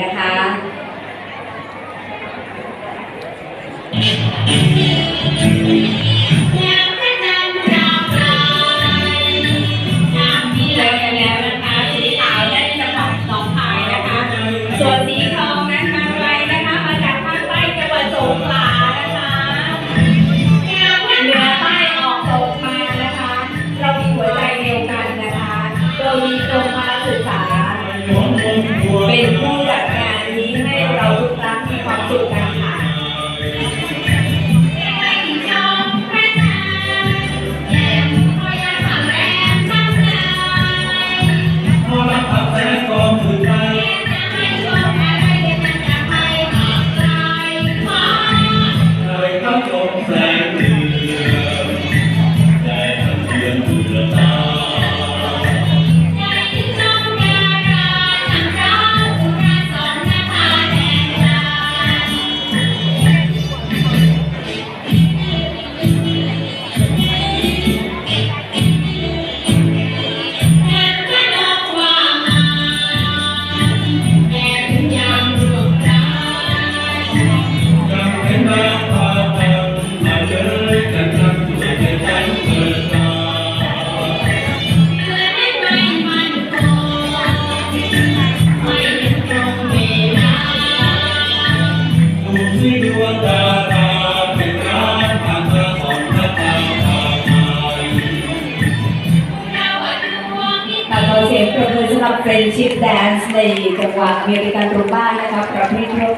นะคะ Thank you. เสียงปรบมือสำหรันชิพแดนซ์ในจังหวัดเมริกันรูบ้านนะคะประเภททั่ว